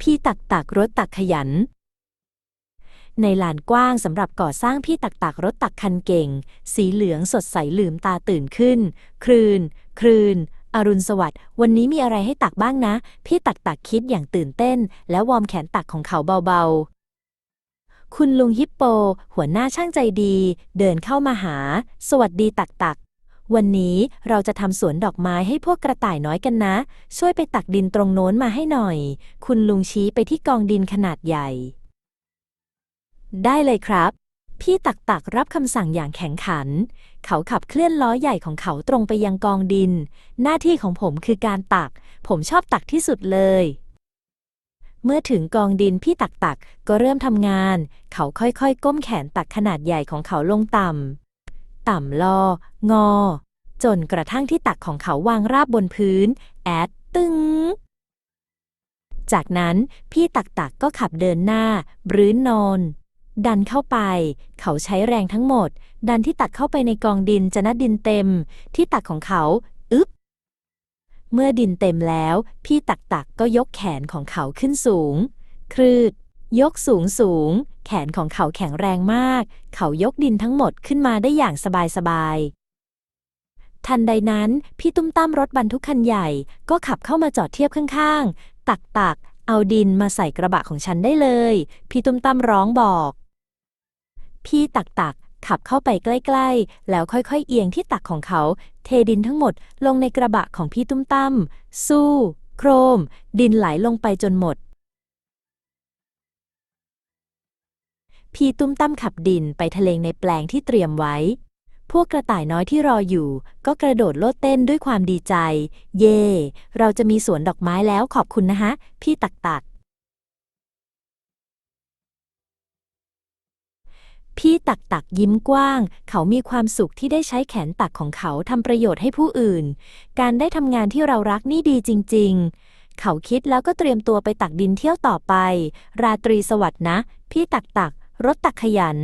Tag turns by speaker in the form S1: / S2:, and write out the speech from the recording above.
S1: พี่ตักตักรถตักขยัน ในลานกว้างสำหรับก่อสร้างพี่ตักตักรถตักคันเก่ง สีเหลืองสดใสลืมตาตื่นขึ้นครืนครืน อรุณสวัสดิ์วันนี้มีอะไรให้ตักบ้างนะ พี่ตักตักคิดอย่างตื่นเต้น และวอร์มแขนตักของเขาเบาๆคุณลุงฮิปโป หัวหน้าช่างใจดี เดินเข้ามาหา สวัสดีตักตัก วันนี้เราจะทำสวนดอกไม้ให้พวกกระต่ายน้อยกันนะ ช่วยไปตักดินตรงโน้นมาให้หน่อย คุณลุงชี้ไปที่กองดินขนาดใหญ่ ได้เลยครับ พี่ตักตักรับคำสั่งอย่างแข็งขัน เขาขับเคลื่อนล้อใหญ่ของเขาตรงไปยังกองดิน หน้าที่ของผมคือการตัก ผมชอบตักที่สุดเลยเมื่อถึงกองดินพี่ตักตักก็เริ่มทำงาน เขาค่อยๆ ก้มแขนตักขนาดใหญ่ของเขาลงต่ำ ต่ำลอ งอ จนกระทั่งที่ตักของเขาวางราบบนพื้น แอด ตึง จากนั้นพี่ตักตักก็ขับเดินหน้า บรื้นนอน ดันเข้าไป เขาใช้แรงทั้งหมด ดันที่ตักเข้าไปในกองดินจะนัดดินเต็ม ที่ตักของเขา อึ๊บเมื่อดินเต็มแล้ว พี่ตักตักก็ยกแขนของเขาขึ้นสูงครืด ยกสูงสูง แขนของเขาแข็งแรงมาก เขายกดินทั้งหมดขึ้นมาได้อย่างสบายสบายๆ ทันใดนั้นพี่ตุ้มตั้มรถบรรทุกคันใหญ่ ก็ขับเข้ามาจอดเทียบข้างๆ ตักตักเอาดินมาใส่กระบะของฉันได้เลย พี่ตุ้มตั้มร้องบอก พี่ตักตักขับเข้าไปใกล้ๆ แล้วค่อยๆ เอียงที่ตักของเขา เทดินทั้งหมดลงในกระบะของพี่ตุ้มตั้มสู้ โครม ดินไหลลงไปจนหมด พี่ตุ้มตั้มขับดินไปทะเลงในแปลงที่เตรียมไว้ พวกกระต่ายน้อยที่รออยู่ ก็กระโดดโลดเต้นด้วยความดีใจ เย่ เราจะมีสวนดอกไม้แล้วขอบคุณนะฮะ พี่ตักตัก พี่ตักตักยิ้มกว้าง เขามีความสุขที่ได้ใช้แขนตักของเขาทำประโยชน์ให้ผู้อื่น การได้ทำงานที่เรารักนี่ดีจริง ๆเขาคิดแล้วก็เตรียมตัวไปตักดินเที่ยวต่อไป ราตรีสวัสดิ์นะ พี่ตักตัก รถตักขยัน